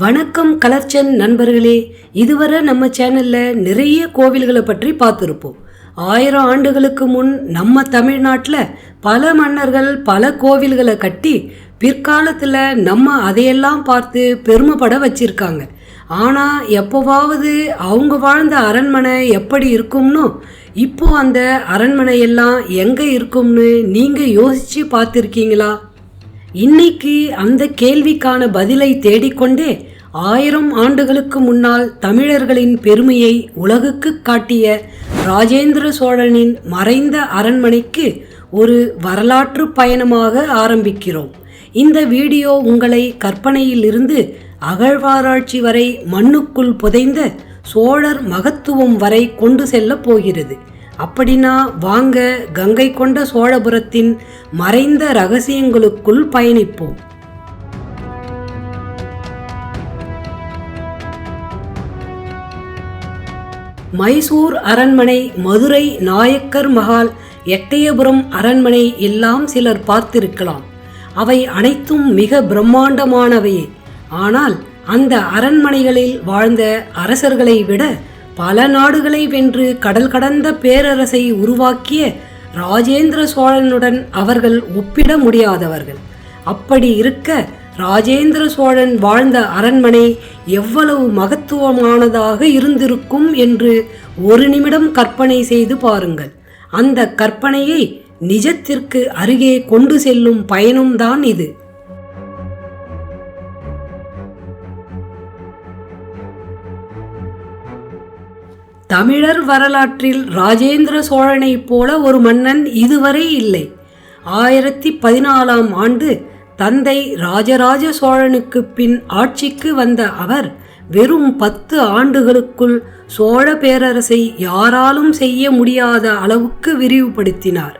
வணக்கம் கலர்ச்சன் நண்பர்களே இதுவரை நம்ம சேனலில் நிறைய கோவில்களை பற்றி பார்த்துருப்போம். ஆயிரம் ஆண்டுகளுக்கு முன் நம்ம தமிழ்நாட்டில் பல மன்னர்கள் பல கோவில்களை கட்டி பிற்காலத்தில் நம்ம அதையெல்லாம் பார்த்து பெருமைப்பட வச்சிருக்காங்க. ஆனால் எப்போவாவது அவங்க வாழ்ந்த அரண்மனை எப்படி இருக்கும்னோ இப்போ அந்த அரண்மனையெல்லாம் எங்கே இருக்கும்னு நீங்கள் யோசித்து பார்த்துருக்கீங்களா? இன்னைக்கு அந்த கேள்விக்கான பதிலை தேடிக்கொண்டே ஆயிரம் ஆண்டுகளுக்கு முன்னால் தமிழர்களின் பெருமையை உலகுக்கு காட்டிய ராஜேந்திர சோழனின் மறைந்த அரண்மனைக்கு ஒரு வரலாற்று பயணமாக ஆரம்பிக்கிறோம். இந்த வீடியோ உங்களை கற்பனையிலிருந்து அகழ்வாராய்ச்சி வரை மண்ணுக்குள் புதைந்த சோழர் மகத்துவம் வரை கொண்டு செல்லப் போகிறது. அப்படின்னா வாங்க கங்கை கொண்ட சோழபுரத்தின் மறைந்த ரகசியங்களுக்குள் பயணிப்போம். மைசூர் அரண்மனை மதுரை நாயக்கர் மகால் எட்டயபுரம் அரண்மனை எல்லாம் சிலர் பார்த்திருக்கலாம். அவை அனைத்தும் மிக பிரம்மாண்டமானவையே. ஆனால் அந்த அரண்மனைகளில் வாழ்ந்த அரசர்களை விட பல நாடுகளை வென்று கடல் கடந்த பேரரசை உருவாக்கிய ராஜேந்திர சோழனுடன் அவர்கள் ஒப்பிட முடியாதவர்கள். அப்படி இருக்க ராஜேந்திர சோழன் வாழ்ந்த அரண்மனை எவ்வளவு மகத்துவமானதாக இருந்திருக்கும் என்று ஒரு நிமிடம் கற்பனை செய்து பாருங்கள். அந்த கற்பனையை நிஜத்திற்கு அருகே கொண்டு செல்லும் பயணம்தான் இது. தமிழர் வரலாற்றில் ராஜேந்திர சோழனைப் போல ஒரு மன்னன் இதுவரை இல்லை. ஆயிரத்தி பதினாலாம் ஆண்டு தந்தை ராஜராஜ சோழனுக்கு பின் ஆட்சிக்கு வந்த அவர் வெறும் பத்து ஆண்டுகளுக்குள் சோழ பேரரசை யாராலும் செய்ய முடியாத அளவுக்கு விரிவுபடுத்தினார்.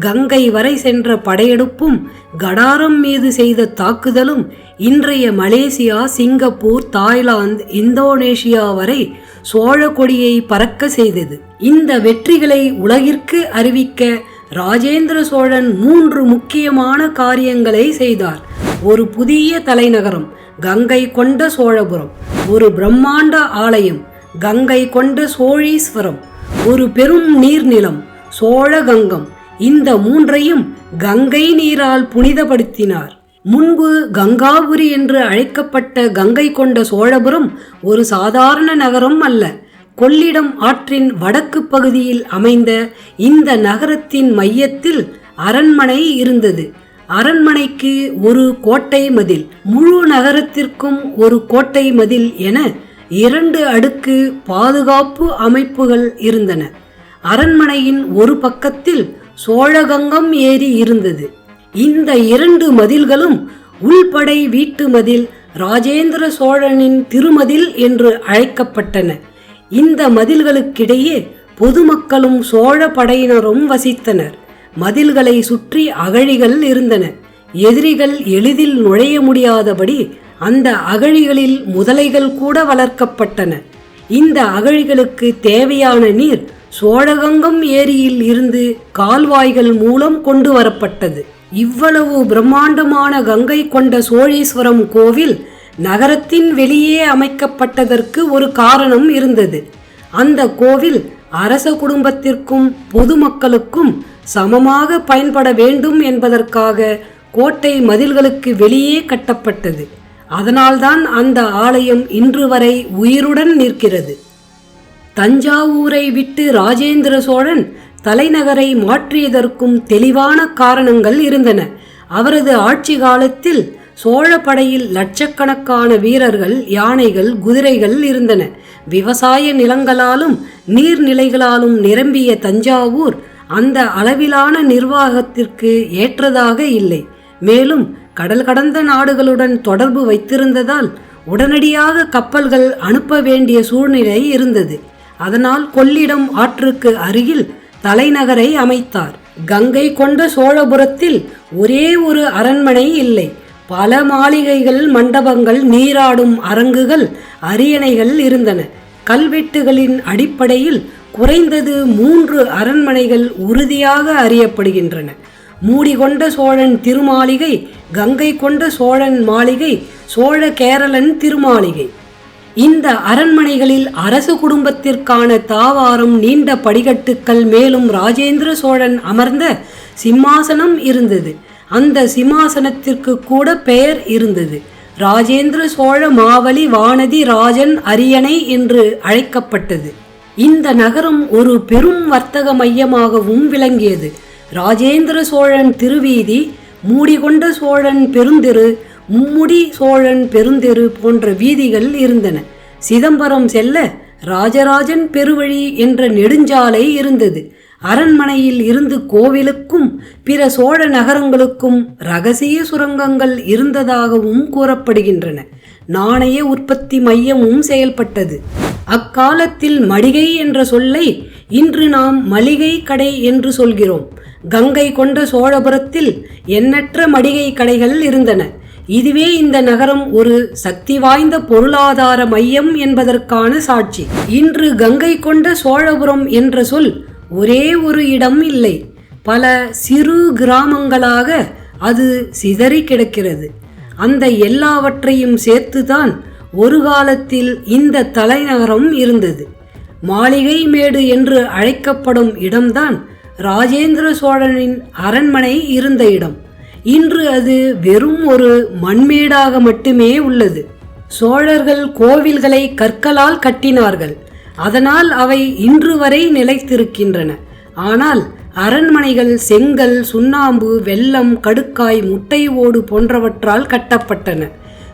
கங்கை வரை சென்ற படையெடுப்பும் கடாரம் மீது செய்த தாக்குதலும் இன்றைய மலேசியா சிங்கப்பூர் தாய்லாந்து இந்தோனேஷியா வரை சோழ கொடியை பறக்க செய்தது. இந்த வெற்றிகளை உலகிற்கு அறிவிக்க ராஜேந்திர சோழன் மூன்று முக்கியமான காரியங்களை செய்தார். ஒரு புதிய தலைநகரம் கங்கை கொண்ட சோழபுரம். ஒரு பிரம்மாண்ட ஆலயம் கங்கை கொண்ட சோழீஸ்வரம். ஒரு பெரும் நீர்நிலம் சோழகங்கம் இந்த மூன்றையும் கங்கை நீரால் புனிதப்படுத்தினார். முன்பு கங்காபுரி என்று அழைக்கப்பட்ட கங்கை கொண்ட சோழபுரம் ஒரு சாதாரண நகரம் அல்ல. கொள்ளிடம் ஆற்றின் வடக்கு பகுதியில் அமைந்த இந்த நகரத்தின் மையத்தில் அரண்மனை இருந்தது. அரண்மனைக்கு ஒரு கோட்டை மதில் முழு நகரத்திற்கும் ஒரு கோட்டை மதில் என இரண்டு அடுக்கு பாதுகாப்பு அமைப்புகள் இருந்தன. அரண்மனையின் ஒரு பக்கத்தில் சோழகங்கம் ஏரி இருந்தது. இந்த இரண்டு மதில்களும் உள்படை வீட்டு மதில் ராஜேந்திர சோழனின் திருமதில் என்று அழைக்கப்பட்டன. இந்த மதில்களுக்கிடையே பொதுமக்களும் சோழ படையினரும் வசித்தனர். மதில்களை சுற்றி அகழிகள் இருந்தன. எதிரிகள் எளிதில் நுழைய முடியாதபடி அந்த அகழிகளில் முதலைகள் கூட வளர்க்கப்பட்டன. இந்த அகழிகளுக்கு தேவையான நீர் சோழகங்கம் ஏரியில் இருந்து கால்வாய்கள் மூலம் கொண்டு வரப்பட்டது. இவ்வளவு பிரம்மாண்டமான கங்கை கொண்ட சோழீஸ்வரம் கோவில் நகரத்தின் வெளியே அமைக்கப்பட்டதற்கு ஒரு காரணம் இருந்தது. அந்த கோவில் அரச குடும்பத்திற்கும் பொதுமக்களுக்கும் சமமாக பயன்பட வேண்டும் என்பதற்காக கோட்டை மதில்களுக்கு வெளியே கட்டப்பட்டது. அதனால்தான் அந்த ஆலயம் இன்று வரை உயிருடன் நிற்கிறது. தஞ்சாவூரை விட்டு ராஜேந்திர சோழன் தலைநகரை மாற்றியதற்கும் தெளிவான காரணங்கள் இருந்தன. அவரது ஆட்சி காலத்தில் சோழ படையில் லட்சக்கணக்கான வீரர்கள் யானைகள் குதிரைகள் இருந்தன. விவசாய நிலங்களாலும் நீர்நிலைகளாலும் நிரம்பிய தஞ்சாவூர் அந்த அளவிலான நிர்வாகத்திற்கு ஏற்றதாக இல்லை. மேலும் கடல் கடந்த நாடுகளுடன் தொடர்பு வைத்திருந்ததால் உடனடியாக கப்பல்கள் அனுப்ப வேண்டிய சூழ்நிலை இருந்தது. அதனால் கொள்ளிடம் ஆற்றுக்கு அருகில் தலைநகரை அமைத்தார். கங்கை கொண்ட சோழபுரத்தில் ஒரே ஒரு அரண்மனை இல்லை. பல மாளிகைகள் மண்டபங்கள் நீராடும் அரங்குகள் அரியணைகள் இருந்தன. கல்வெட்டுகளின் அடிப்படையில் குறைந்தது மூன்று அரண்மனைகள் உறுதியாக அறியப்படுகின்றன. மூடிகொண்ட சோழன் திருமாளிகை கங்கை கொண்ட சோழன் மாளிகை சோழ கேரளன் திருமாளிகை. இந்த அரண்மனைகளில் அரசு குடும்பத்திற்கான தாவாரம் நீண்ட படிக்கட்டுக்கள் மேலும் ராஜேந்திர சோழன் அமர்ந்த சிம்மாசனம் இருந்தது. அந்த சிம்மாசனத்திற்கு கூட பெயர் இருந்தது. ராஜேந்திர சோழ மாவலி வானதி ராஜன் அரியணை என்று அழைக்கப்பட்டது. இந்த நகரம் ஒரு பெரும் வர்த்தக மையமாகவும் விளங்கியது. ராஜேந்திர சோழன் திருவீதி மூடிகொண்ட சோழன் பெருந்திரு மும்முடி சோழன் பெருந்தெரு போன்ற வீதிகள் இருந்தன. சிதம்பரம் செல்ல ராஜராஜன் பெருவழி என்ற நெடுஞ்சாலை இருந்தது. அரண்மனையில் இருந்து கோவிலுக்கும் பிற சோழ நகரங்களுக்கும் ரகசிய சுரங்கங்கள் இருந்ததாகவும் கூறப்படுகின்றன. நாணய உற்பத்தி மையமும் செயல்பட்டது. அக்காலத்தில் மடிகை என்ற சொல்லை இன்று நாம் மளிகை கடை என்று சொல்கிறோம். கங்கை கொண்ட சோழபுரத்தில் எண்ணற்ற மடிகை கடைகள் இருந்தன. இதுவே இந்த நகரம் ஒரு சக்தி வாய்ந்த பொருளாதார மையம் என்பதற்கான சாட்சி. இன்று கங்கை கொண்ட சோழபுரம் என்ற சொல் ஒரே ஒரு இடம் இல்லை. பல சிறு கிராமங்களாக அது சிதறி கிடக்கிறது. அந்த எல்லாவற்றையும் சேர்த்துதான் ஒரு காலத்தில் இந்த தலைநகரம் இருந்தது. மாளிகை மேடு என்று அழைக்கப்படும் இடம்தான் ராஜேந்திர சோழனின் அரண்மனை இருந்த இடம். இன்று அது வெறும் ஒரு மண்மேடாக மட்டுமே உள்ளது. சோழர்கள் கோவில்களை கற்களால் கட்டினார்கள். அதனால் அவை இன்று வரை நிலைத்திருக்கின்றன. ஆனால் அரண்மனைகள் செங்கல் சுண்ணாம்பு வெல்லம் கடுக்காய் முட்டை ஓடு போன்றவற்றால் கட்டப்பட்டன.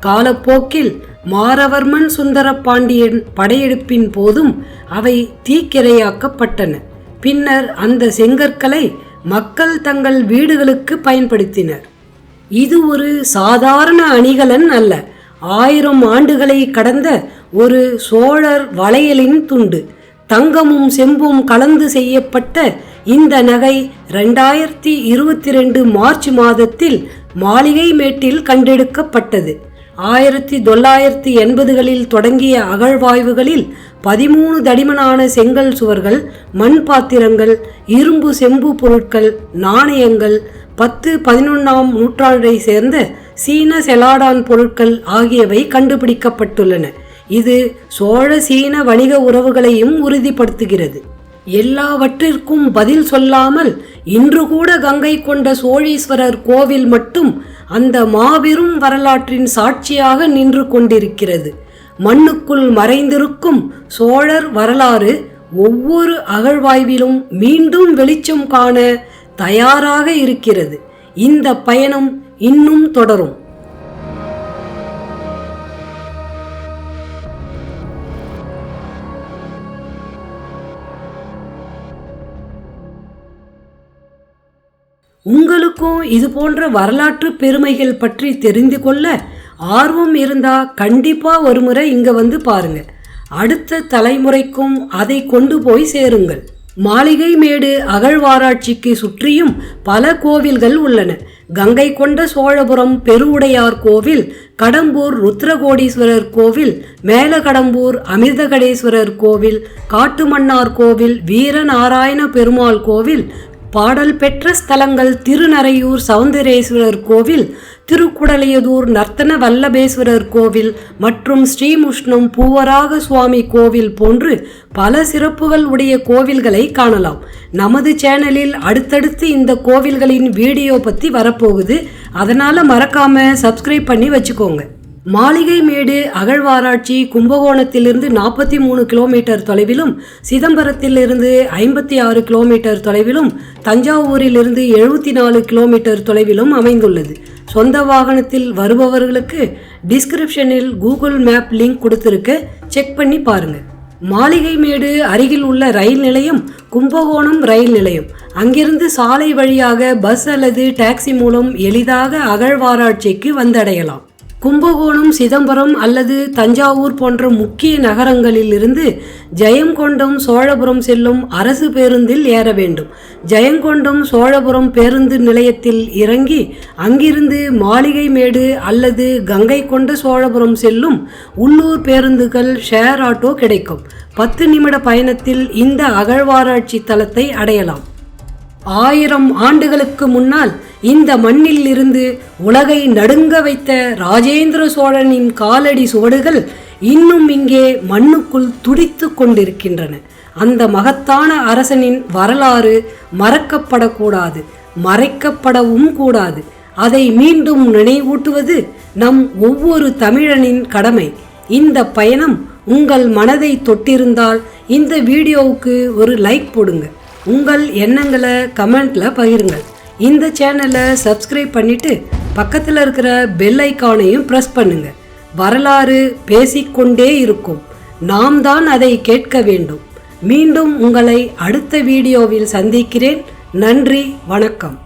காலப்போக்கில் மாரவர்மன் சுந்தர பாண்டியன் படையெடுப்பின் போதும் அவை தீக்கிரையாக்கப்பட்டன. பின்னர் அந்த செங்கற்களை மக்கள் தங்கள் வீடுகளுக்கு பயன்படுத்தினர். இது ஒரு சாதாரண அணிகலன் அல்ல. ஆயிரம் ஆண்டுகளை கடந்த ஒரு சோழர் வளையலின் துண்டு. தங்கமும் செம்பும் கலந்து செய்யப்பட்ட இந்த நகை ரெண்டாயிரத்தி இருபத்தி ரெண்டு மார்ச் மாதத்தில் மாளிகை மேட்டில் கண்டெடுக்கப்பட்டது. ஆயிரத்தி தொள்ளாயிரத்தி எண்பதுகளில் தொடங்கிய அகழ்வாய்வுகளில் பதிமூணு தடிமனான செங்கல் சுவர்கள் மண் பாத்திரங்கள் இரும்பு செம்பு பொருட்கள் நாணயங்கள் பத்து பதினொன்றாம் நூற்றாண்டை சேர்ந்த சீன செலாடான் பொருட்கள் ஆகியவை கண்டுபிடிக்கப்பட்டுள்ளன. இது சோழ சீன வணிக உறவுகளையும் உறுதிப்படுத்துகிறது. எல்லாவற்றிற்கும் பதில் சொல்லாமல் இன்று கூட கங்கை கொண்ட சோழீஸ்வரர் கோவில் மட்டும் அந்த மாபெரும் வரலாற்றின் சாட்சியாக நின்று கொண்டிருக்கிறது. மண்ணுக்குள் மறைந்திருக்கும் சோழர் வரலாறு ஒவ்வொரு அகழ்வாய்விலும் மீண்டும் வெளிச்சம் காண தயாராக இருக்கிறது. இந்த பயணம் இன்னும் தொடரும். உங்களுக்கும் இது போன்ற வரலாற்று பெருமைகள் பற்றி தெரிந்து கொள்ள ஆர்வம் இருந்தால் கண்டிப்பாக ஒரு முறை இங்கே வந்து பாருங்கள் அடுத்த தலைமுறைக்கும் அதை கொண்டு போய் சேருங்கள். மாளிகை மேடு அகழ்வாராய்ச்சிக்கு சுற்றியும் பல கோவில்கள் உள்ளன. கங்கை கொண்ட சோழபுரம் பெருவுடையார் கோவில் கடம்பூர் ருத்ரகோடீஸ்வரர் கோவில் மேலகடம்பூர் அமிர்தகடேஸ்வரர் கோவில் காட்டுமன்னார் கோவில் வீரநாராயண பெருமாள் கோவில் பாடல் பெற்ற ஸ்தலங்கள் திருநரையூர் சௌந்தரேஸ்வரர் கோவில் திருக்குடலையதூர் நர்த்தன வல்லபேஸ்வரர் கோவில் மற்றும் ஸ்ரீமுஷ்ணம் பூவராக சுவாமி கோவில் போன்று பல சிறப்புகள் உடைய கோவில்களை காணலாம். நமது சேனலில் அடுத்தடுத்து இந்த கோவில்களின் வீடியோ பற்றி வரப்போகுது. அதனால் மறக்காமல் சப்ஸ்கிரைப் பண்ணி வச்சுக்கோங்க. மாளிகை மேடு அகழ்வாராய்ச்சி கும்பகோணத்திலிருந்து நாற்பத்தி மூணு கிலோமீட்டர் தொலைவிலும் சிதம்பரத்திலிருந்து ஐம்பத்தி ஆறு கிலோமீட்டர் தொலைவிலும் தஞ்சாவூரிலிருந்து எழுபத்தி நாலு கிலோமீட்டர் தொலைவிலும் அமைந்துள்ளது. சொந்த வாகனத்தில் வருபவர்களுக்கு டிஸ்கிரிப்ஷனில் கூகுள் மேப் லிங்க் கொடுத்துருக்கு செக் பண்ணி பாருங்கள் மாளிகை மேடு அருகில் உள்ள ரயில் நிலையம் கும்பகோணம் ரயில் நிலையம். அங்கிருந்து சாலை வழியாக பஸ் அல்லது டாக்ஸி மூலம் எளிதாக அகழ்வாராய்ச்சிக்கு வந்தடையலாம். கும்பகோணம் சிதம்பரம் அல்லது தஞ்சாவூர் போன்ற முக்கிய நகரங்களில் இருந்து ஜெயங்கொண்டம் சோழபுரம் செல்லும் அரசு பேருந்தில் ஏற வேண்டும். ஜெயங்கொண்டம் சோழபுரம் பேருந்து நிலையத்தில் இறங்கி அங்கிருந்து மாளிகை மேடு அல்லது கங்கை கொண்ட சோழபுரம் செல்லும் உள்ளூர் பேருந்துகள் ஷேர் ஆட்டோ கிடைக்கும். பத்து நிமிட பயணத்தில் இந்த அகழ்வாராய்ச்சி தலத்தை அடையலாம். ஆயிரம் ஆண்டுகளுக்கு முன்னால் இந்த மண்ணில் இருந்து உலகை நடுங்க வைத்த ராஜேந்திர சோழனின் காலடி சுவடுகள் இன்னும் இங்கே மண்ணுக்குள் துடித்து கொண்டிருக்கின்றன. அந்த மகத்தான அரசனின் வரலாறு மறக்கப்படக்கூடாது மறைக்கப்படவும் கூடாது. அதை மீண்டும் நினைவூட்டுவது நம் ஒவ்வொரு தமிழனின் கடமை. இந்த பயணம் உங்கள் மனதை தொட்டிருந்தால் இந்த வீடியோவுக்கு ஒரு லைக் போடுங்க. உங்கள் எண்ணங்களை கமெண்ட்ல பகிருங்கள். இந்த சேனலை சப்ஸ்கிரைப் பண்ணிட்டு பக்கத்தில் இருக்கிற பெல் ஐக்கானையும் ப்ரெஸ் பண்ணுங்க. வரலாறு பேசிக்கொண்டே இருக்கும். நாம் தான் அதை கேட்க வேண்டும். மீண்டும் உங்களை அடுத்த வீடியோவில் சந்திக்கிறேன். நன்றி வணக்கம்.